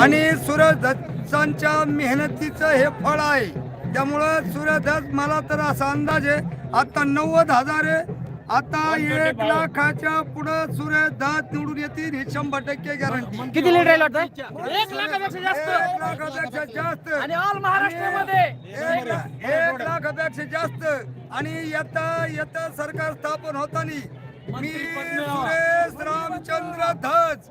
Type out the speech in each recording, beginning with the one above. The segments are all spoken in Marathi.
आणि सूर्यदत्तांच्या मेहनतीचं हे फळ आहे. त्यामुळं सूर्यदत्त मला तर असा अंदाज आहे आता नव्वद हजार आहे आता एक लाखाच्या पुढं सूर्यदत्त निवडून येतील ही शंभर टक्के गॅरंटी किती लीड राहील वाटतं? एक लाखापेक्षा जास्त. एक लाखापेक्षा जास्त. आणि ऑल महाराष्ट्रामध्ये. एक एक लाखापेक्षा जास्त. आणि येता येता सरकार स्थापन होताना मी सुरेश रामचंद्र धज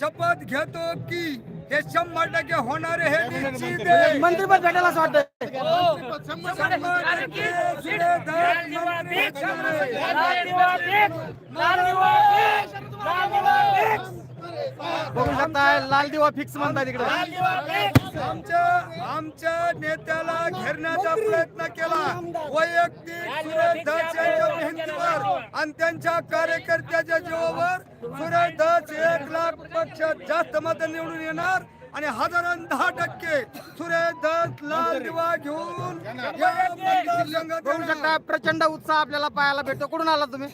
शपथ घेतो की हे शंभर टक्के होणारे हे निश्चित आहे. मंत्रीपद भेटेल असं वाटतं लाल दिवा लाल दिवा लाल दिवा देख, बघू शकताय लाल दिवा फिक्स म्हणताय तिकडे. लाल दिवा देख. आमच्या आमच्या नेत्याला घेरण्याचा प्रयत्न केला. वैयक्तिक सुरेश धस यांच्या मेहनतीवर आणि त्यांच्या कार्यकर्त्याच्या जीवावर सुरेश धस एक लाखपेक्षा जास्त मत निवडून येणार आणि हजारां दहा टक्के सुरेश धस लाल दिवा घेऊन बघू. शकता प्रचंड उत्साह आपल्याला पाहायला भेटतो. कुठून आला तुम्ही?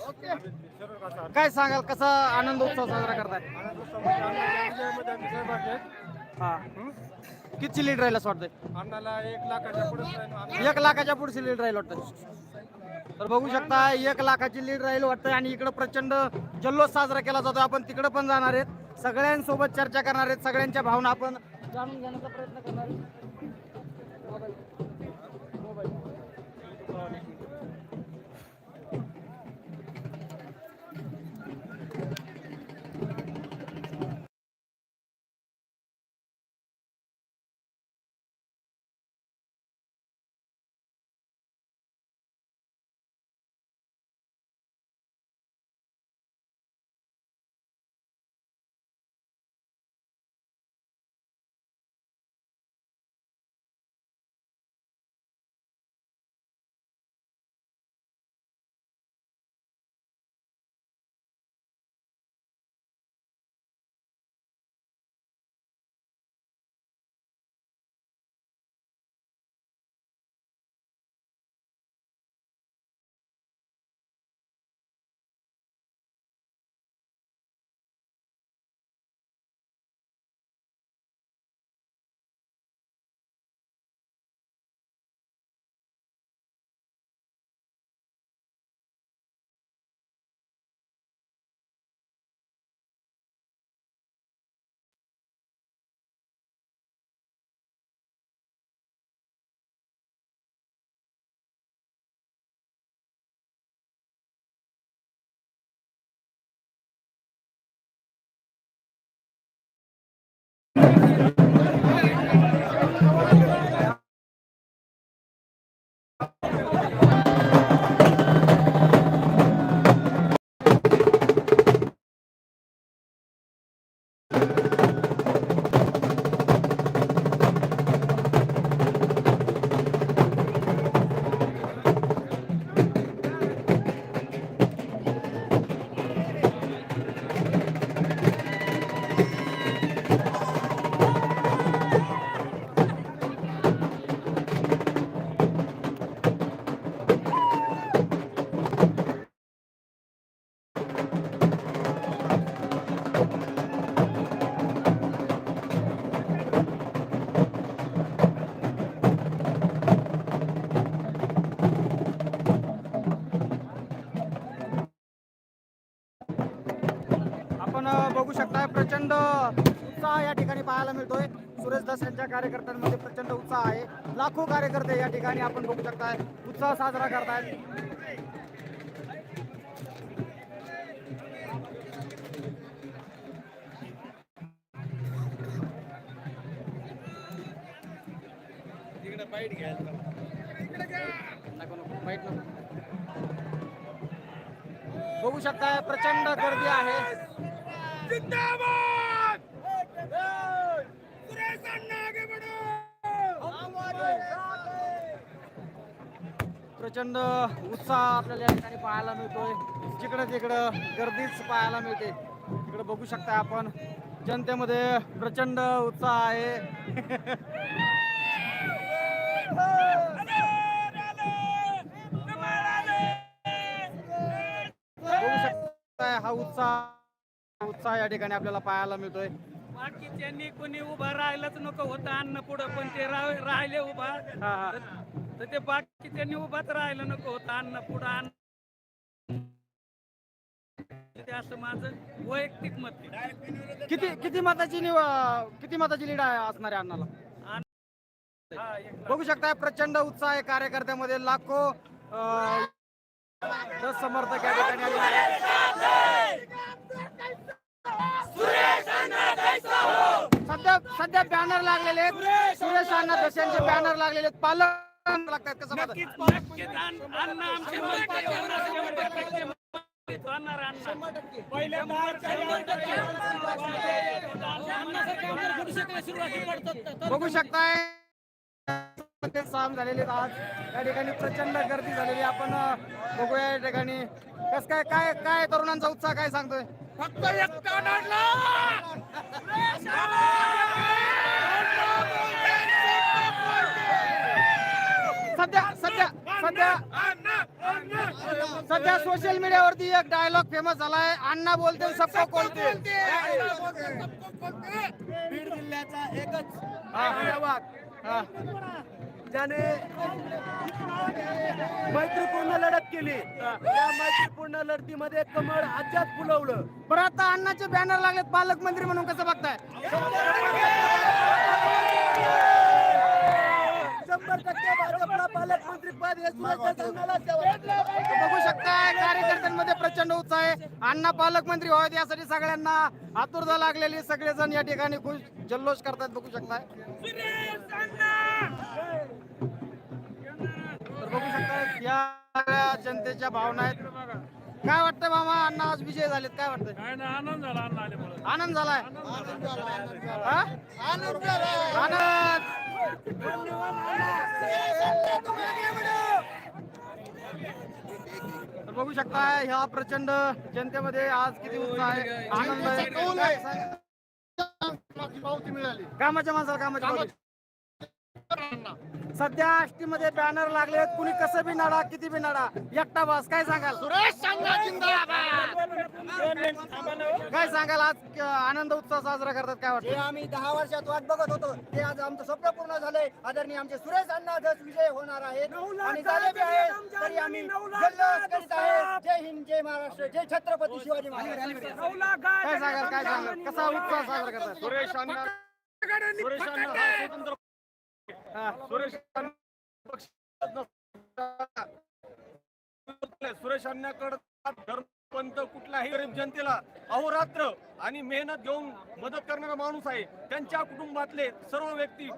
काय सांगाल कसा आनंद उत्सव साजरा करताय? हा. किती लीड राहिला असं वाटतंय? अन्नाला एक लाखाच्या पुढे एक लाखाच्या पुढची लीड राहील वाटतं तर बघू शकता एक लाखाची लीड राहील वाटतंय आणि इकडं प्रचंड जल्लोष साजरा केला जातो आपण तिकडं पण जाणार आहेत. सगळ्यांसोबत चर्चा करणार आहेत. सगळ्यांच्या भावना आपण जाणून घेण्याचा प्रयत्न करणार आहेत. शकताय प्रचंड उत्साह या ठिकाणी पाहायला मिळतोय. सुरेश दास यांच्या कार्यकर्त्यांमध्ये प्रचंड उत्साह आहे. लाखो कार्यकर्ते या ठिकाणी आपण बघू शकताय. उत्साह साजरा करतायत. बाईट. बघू शकताय प्रचंड गर्दी आहे. प्रचंड उत्साह आपल्याला या ठिकाणी पाहायला मिळतोय. जिकडं तिकडं गर्दीच पाहायला मिळते. इकडं बघू शकता आपण. जनतेमध्ये प्रचंड उत्साह आहे. बघू शकता हा उत्साह उत्साह या ठिकाणी आपल्याला पाहायला मिळतोय. बाकीच्यांनी कोणी उभा राहायलाच नको होतं अन्न पुढं पण ते रा- राहिले उभा. हा हा. तर ते बाकीच्यांनी उभाच राहायला नको होतं अन्न पुढं अन्न ते असं माझं वैयक्तिक मत आहे. किती किती मताची निव- किती मताची लीड आहे असणार आहे अण्णाला हा एक बघू शकताय प्रचंड उत्साह आहे कार्यकर्त्यामध्ये. लाखो अं, दस समर्थक या ठिकाणी. सध्या सध्या बॅनर लागलेले आहेत. सुरेश अण्णा दशांचे बॅनर लागलेले आहेत. पालक लागतात कसं. बघू शकताय ते साम झालेले आहेत आज. या ठिकाणी प्रचंड गर्दी झालेली. आपण बघूया या ठिकाणी. कस काय काय काय तरुणांचा उत्साह काय सांगतोय? फक्त सध्या सध्या सध्या सध्या सोशल मीडियावरती एक डायलॉग फेमस झालाय. अण्णा बोलते सबको कोलते बीड जिल्ह्याचा एकच हा. ज्याने मैत्रीपूर्ण लढत केली. त्या मैत्रीपूर्ण लढतीमध्ये कमळ अज्यात फुलवलं. बरं आता अण्णाचे बॅनर लागलेत पालकमंत्री म्हणून कसं बघताय? शंभर टक्के भाजपला पालकमंत्री पद हे. बघू शकताय कार्यकर्त्यांमध्ये प्रचंड उत्साह आहे. अण्णा पालकमंत्री व्हावेत यासाठी सगळ्यांना आतुरता लागलेली सगळेजण या ठिकाणी खुश जल्लोष करतात बघू शकताय. बघू शकताय या जनतेच्या भावना आहेत. काय वाटतंय मामा? अण्णा आज विजय झालेत. काय नाही आनंद झाला आल्यामुळे आनंद झालाय? हा? आनंद! तर बघू शकता ह्या प्रचंड जनतेमध्ये आज किती उत्साह आहे आनंद आहे. कामाच्या माणसाला कामाच्या. सध्या आष्टी मध्ये बॅनर लागले कुणी कसं बी नाडा किती बी नाडा. एकटा बस काय सांगाल? काय सांगाल? आज आनंद उत्सव साजरा करतात काय जे वाटतं आम्ही दहा वर्षात वाट बघत होतो. ते आज आमचं स्वप्न पूर्ण झालंय. आदरणीय आमचे सुरेश अण्णा धस विजय होणार आहेत. आणि झाले बी आहे तरी आम्ही जल्लोष करीत आहे जय हिंद जय महाराष्ट्र जय छत्रपती शिवाजी महाराज. काय सांगाल? काय सांगाल? कसा उत्सव साजरा करतात? सुरेश अण्णा. सुरेश अण्णा. हा स्वतंत्र. सुरेश धर्मपंथ कुठल्याही गरीब जनतेला अहोरात्र आणि मेहनत घेऊन मदत करणारा माणूस आहे. त्यांच्या कुटुंबातले सर्व व्यक्ती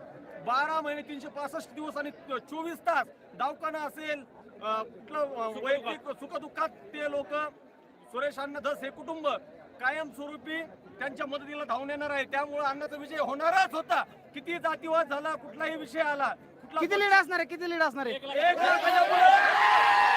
बारा महिने तीनशे पासष्ट दिवस आणि चोवीस तास दवाखाना असेल कुठलं वैयक्तिक सुखदुःखात ते लोक सुरेश अण्णा धस हे कुटुंब कायमस्वरूपी त्यांच्या मदतीला धावून येणार आहे. त्यामुळे अण्णाचा विजय होणारच होता. किती जातीवाद झाला कुठलाही विषय आला कुठला किती लीड असणार आहे? किती लीड असणार आहे? एक लाखाच्या पुढे